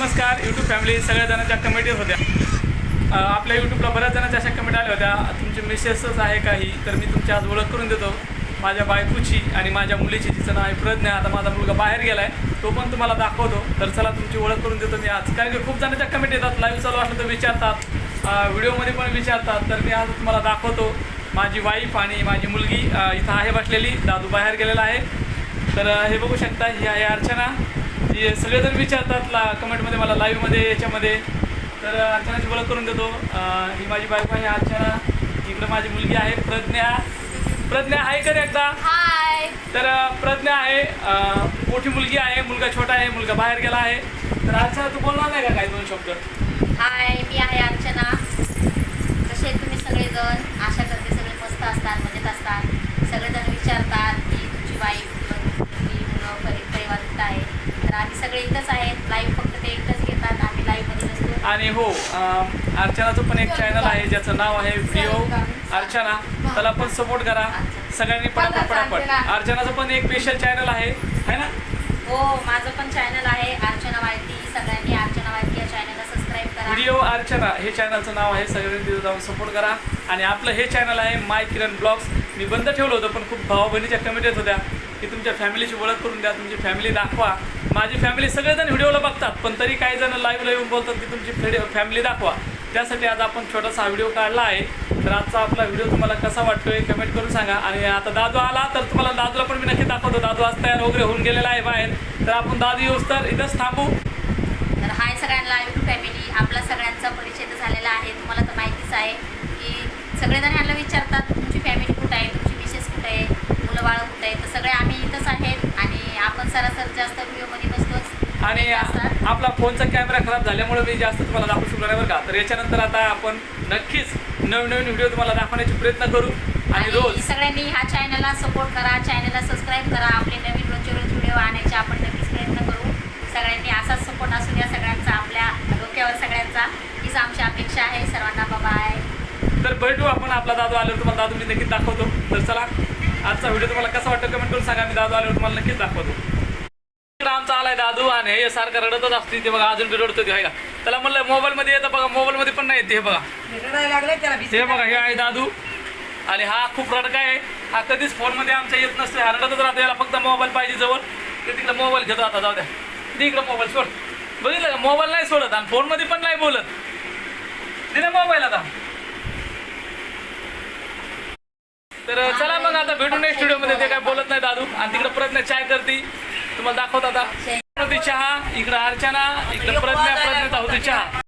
नमस्कार YouTube family सगळ्या जणांच्या कमेंटीज होत्या. आपल्या यूट्यूबला बऱ्याच जणांच्या अशा कमेंट आल्या होत्या. तुमची मिसेसच आहे काही तर मी तुमची आज ओळख करून देतो. माझ्या बायकोची आणि माझ्या मुलीची जिचं नाव आहे प्रज्ञा आता माझा मुलगा बाहेर गेला आहे तो पण तुम्हाला दाखवतो. तर चला तुमची ओळख करून देतो मी आज. कारण की खूप जणांच्या कमेंट येतात लाईव्ह चालू असलं तर विचारतात. व्हिडिओमध्ये पण विचारतात. तर मी आज तुम्हाला दाखवतो. माझी वाईफ आणि माझी मुलगी इथं आहे बसलेली. दादू बाहेर गेलेला आहे. तर हे बघू शकता ही आहे अर्चना. जी सगळेजण विचारतात ला कमेंटमध्ये मला लाईव्हमध्ये याच्यामध्ये तर अर्चनाची ओळख करून देतो. ही माझी बायको आहे अर्चना. इकडं माझी मुलगी आहे प्रज्ञा. प्रज्ञा आहे का एकदा. तर प्रज्ञा आहे. मोठी मुलगी आहे मुलगा छोटा आहे मुलगा बाहेर गेला आहे. तर अर्चना तू बोलणार नाही का काय दोन शब्द? हाय मी आहे अर्चना कसे आहेत तुम्ही सगळेजण आशा करते सगळे मस्त असतात मजेत असतात सगळेजण विचारतात की तुमची वाईफ किंवा तुमची मुलं परि परिवार कुठं आहे तर आम्ही सगळे इथंच आहेत. लाईव्ह फक्त ते एकटंच घेतात आम्ही लाईव्हमध्ये नसतो आणि हो अं, अर्चनाचं पण एक चॅनल आहे ज्याचं नाव आहे व्हिडिओ अर्चना त्याला पण सपोर्ट करा. सगळ्यांनी पटापट पटापट अर्चनाचं पण एक स्पेशल चॅनल आहे. है ना? हो माझं पण चॅनल आहे. अर्चना वायती. सगळ्यांनी अर्चना वायती या चॅनलला सबस्क्राईब करा. व्हिडिओ अर्चना हे चॅनलचं नाव आहे. सगळ्यांनी तिथं जाऊन सपोर्ट करा. आणि आपलं हे चॅनल आहे माय किरण ब्लॉग्स मी बंद ठेवलं होतं पण खूप भावा बहिणीच्या कमेंट येत होत्या. की तुमच्या फॅमिलीची ओळख करून द्या तुमची फॅमिली दाखवा. माझी फॅमिली सगळेजण व्हिडिओला बघतात पण तरी काही जण लाईव्ह येऊन बोलतात की तुमची फॅमिली दाखवा. त्यासाठी आज आपण छोटासा व्हिडिओ काढला आहे. तर आजचा आपला व्हिडिओ तुम्हाला कसा वाटतो हे कमेंट करून सांगा. आणि आता दादू आला तर तुम्हाला दादूला पण मी नक्की दाखवतो. दादू आज तयार वगैरे होऊन गेलेला आहे बाहेर. तर आपण दादू येऊस तर इथंच थांबू. तर हाय सगळ्यांना फॅमिली आपला सगळ्यांचा परिचय झाला झालेला आहे तुम्हाला तर माहितीच आहे की सगळेजण ह्यांना विचारतात तुमची फॅमिली कुठं आहे तुमची मिसेस कुठं आहे मुलं बाळं कुठं आहे तर सगळे आम्ही इथंच आहेत आणि आपण सरासर जास्त व्हिडिओमध्ये नसतोच आणि. आपला फोनचा कॅमेरा खराब झाल्यामुळे मी जास्त तुम्हाला दाखवू नाही बरं का. तर याच्यानंतर आता आपण नक्कीच नवीन नवीन व्हिडिओ तुम्हाला दाखवण्याचे प्रयत्न करू. आणि रोज सगळ्यांनी ह्या चॅनलला सपोर्ट करा चॅनलला सबस्क्राईब करा. आपले नवीन रोजचे रोज व्हिडिओ आणायचे आपण नक्कीच प्रयत्न करू. सगळ्यांनी असाच सपोर्ट असू द्या सगळ्यांचा आपल्या डोक्यावर सगळ्यांचा. हीच आमची अपेक्षा आहे. सर्वांना बाय तर भेटू आपण आपला दादू आल्यावर. तुम्हाला दादू मी नक्कीच दाखवतो. व्हिडिओ तुम्हाला कसा वाटतो कमेंट करून सांगा. मी दादू आल्यावर तुम्हाला नक्कीच दाखवतो. इकडं आमचा आलाय दादू आणि हे सारखं रडतच असते. ते बघा अजून रडतो ते आहे का? त्याला म्हणलं मोबाईलमध्ये येतं बघा मोबाईलमध्ये पण नाही येते हे बघा ते बघा हे आहे दादू. आणि हा खूप रडका आहे. हा कधीच फोनमध्ये आमच्या येत नसतो हा रडतच राहतो याला फक्त मोबाईल पाहिजे जवळ. ते तिकडे मोबाईल घेतो आता जाऊ द्या. दे इकडं मोबाईल सोड. बघितलं का? मोबाईल नाही सोडत आणि फोनमध्ये पण नाही बोलत. दिला मोबाईल आता. तर चला मग आता भेटू नेक्स्ट व्हिडिओमध्ये ते काय बोलत नाही दादू आणि तिकडे प्रज्ञा चाय करते. तुम्हाला दाखवत आता. होती चहा इकडं अर्चना इकडं प्रज्ञा प्रज्ञाचा होती चहा.